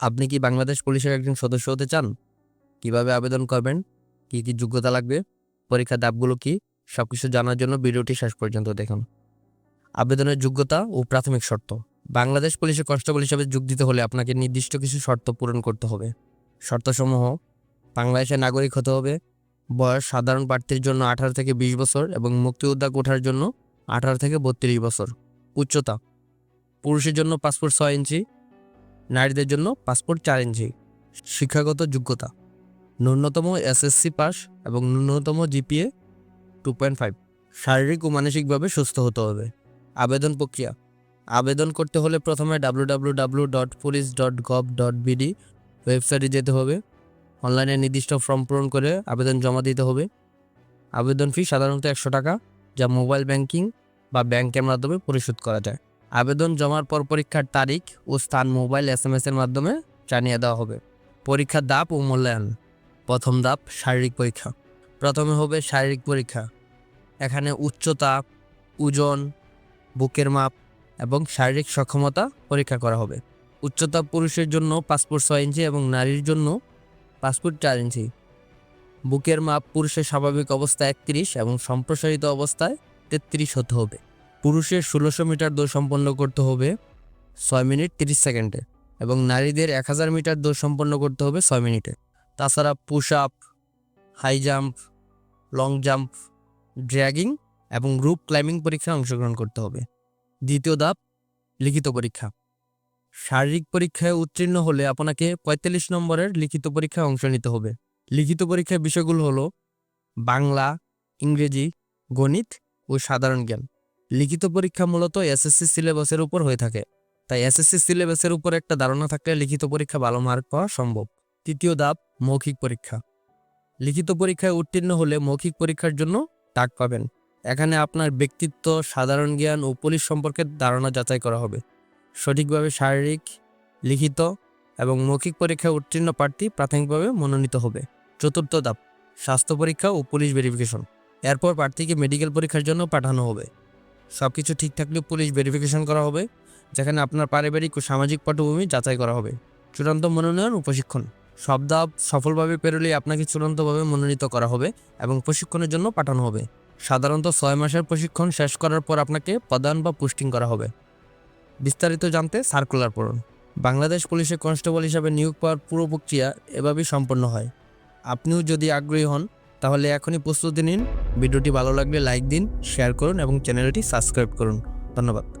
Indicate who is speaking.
Speaker 1: আপনি কি বাংলাদেশ পুলিশের একজন সদস্য হতে চান? কীভাবে আবেদন করবেন? কি কি যোগ্যতা লাগবে? পরীক্ষার ধাপগুলো কি? সবকিছু জানার জন্য ভিডিওটি শেষ পর্যন্ত দেখুন। আবেদনের যোগ্যতা ও প্রাথমিক শর্ত। বাংলাদেশ পুলিশের কনস্টেবল হিসেবে যোগ দিতে হলে আপনাকে নির্দিষ্ট কিছু শর্ত পূরণ করতে হবে। শর্তসমূহ, বাংলাদেশের নাগরিক হতে হবে, বয়স সাধারণ প্রার্থীর জন্য আঠারো থেকে বিশ বছর এবং মুক্তিযোদ্ধা কোঠার জন্য আঠারো থেকে বত্রিশ বছর। উচ্চতা, পুরুষের জন্য পাসপোর্ট ছয় ইঞ্চি নারীদের জন্য পাসপোর্ট ইঞ্চি শিক্ষাগত যোগ্যতা, ন্যূনতম এসএসসি পাস এবং ন্যূনতম জিপিএ টু পয়েন্ট ফাইভ শারীরিক ও মানসিকভাবে সুস্থ হতে হবে। আবেদন প্রক্রিয়া। আবেদন করতে হলে প্রথমে W dot police dot gov dot BD ওয়েবসাইটে যেতে হবে। অনলাইনে নির্দিষ্ট ফর্ম পূরণ করে আবেদন জমা দিতে হবে। আবেদন ফি সাধারণত একশো টাকা, যা মোবাইল ব্যাংকিং বা ব্যাংকের মাধ্যমে পরিশোধ করা যায়। আবেদন জমার পর পরীক্ষার তারিখ ও স্থান মোবাইল এস এম এর মাধ্যমে জানিয়ে দেওয়া হবে। পরীক্ষার দাপ ও মূল্যায়ন। প্রথম দাপ শারীরিক পরীক্ষা। প্রথমে হবে শারীরিক পরীক্ষা। এখানে উচ্চতা, ওজন, বুকের মাপ এবং শারীরিক সক্ষমতা পরীক্ষা করা হবে। উচ্চতা পুরুষের জন্য পাসপোর্ট ছয় ইঞ্চি এবং নারীর জন্য পাসপোর্ট চার ইঞ্চি। বুকের মাপ পুরুষের স্বাভাবিক অবস্থা একত্রিশ এবং সম্প্রসারিত অবস্থায় তেত্রিশ হতে হবে। পুরুষের ষোলোশো মিটার দৌড় সম্পন্ন করতে হবে ছয় মিনিট তিরিশ সেকেন্ডে এবং নারীদের এক হাজার মিটার দৌড় সম্পন্ন করতে হবে ছয় মিনিটে। তাছাড়া push up high jump long jump dragging এবং গ্রুপ ক্লাইম্বিং পরীক্ষায় অংশগ্রহণ করতে হবে। দ্বিতীয় ধাপ, লিখিত পরীক্ষা। শারীরিক পরীক্ষায় উত্তীর্ণ হলে আপনাকে পঁয়তাল্লিশ নম্বরের লিখিত পরীক্ষায় অংশ নিতে হবে। লিখিত পরীক্ষার বিষয়গুলো হলো বাংলা, ইংরেজি, গণিত ও সাধারণ জ্ঞান। লিখিত পরীক্ষা মূলত এসএসসি সিলেবাসের উপর হয়ে থাকে। তাই এসএসসি সিলেবাসের উপর একটা ধারণা থাকলে লিখিত পরীক্ষা ভালো মার্ক পাওয়া সম্ভব। তৃতীয় ধাপ, মৌখিক পরীক্ষা। লিখিত পরীক্ষায় উত্তীর্ণ হলে মৌখিক পরীক্ষার জন্য ডাক পাবেন। এখানে আপনার ব্যক্তিত্ব, সাধারণ জ্ঞান ও পুলিশ সম্পর্কে ধারণা যাচাই করা হবে। সঠিকভাবে শারীরিক, লিখিত এবং মৌখিক পরীক্ষায় উত্তীর্ণ প্রার্থী প্রাথমিকভাবে মনোনীত হবে। চতুর্থ ধাপ, স্বাস্থ্য পরীক্ষা ও পুলিশ ভেরিফিকেশন। এরপর প্রার্থীকে মেডিকেল পরীক্ষার জন্য পাঠানো হবে। সব কিছু ঠিক থাকলে পুলিশ ভেরিফিকেশন করা হবে, যেখানে আপনার পারিবারিক ও সামাজিক পটভূমি যাচাই করা হবে। চূড়ান্ত মনোনয়ন ও প্রশিক্ষণ। সব ধাপ সফলভাবে পেরোলে আপনাকে চূড়ান্তভাবে মনোনীত করা হবে এবং প্রশিক্ষণের জন্য পাঠানো হবে। সাধারণত ছয় মাসের প্রশিক্ষণ শেষ করার পর আপনাকে প্রদান বা পোস্টিং করা হবে। বিস্তারিত জানতে সার্কুলার পড়ুন। বাংলাদেশ পুলিশের কনস্টেবল হিসাবে নিয়োগ পাওয়ার পুরো প্রক্রিয়া এভাবেই সম্পন্ন হয়। আপনিও যদি আগ্রহী হন তাহলে এখনই প্রস্তুতি নিন। ভিডিওটি ভালো লাগলে লাইক দিন, শেয়ার করুন এবং চ্যানেলটি সাবস্ক্রাইব করুন। ধন্যবাদ।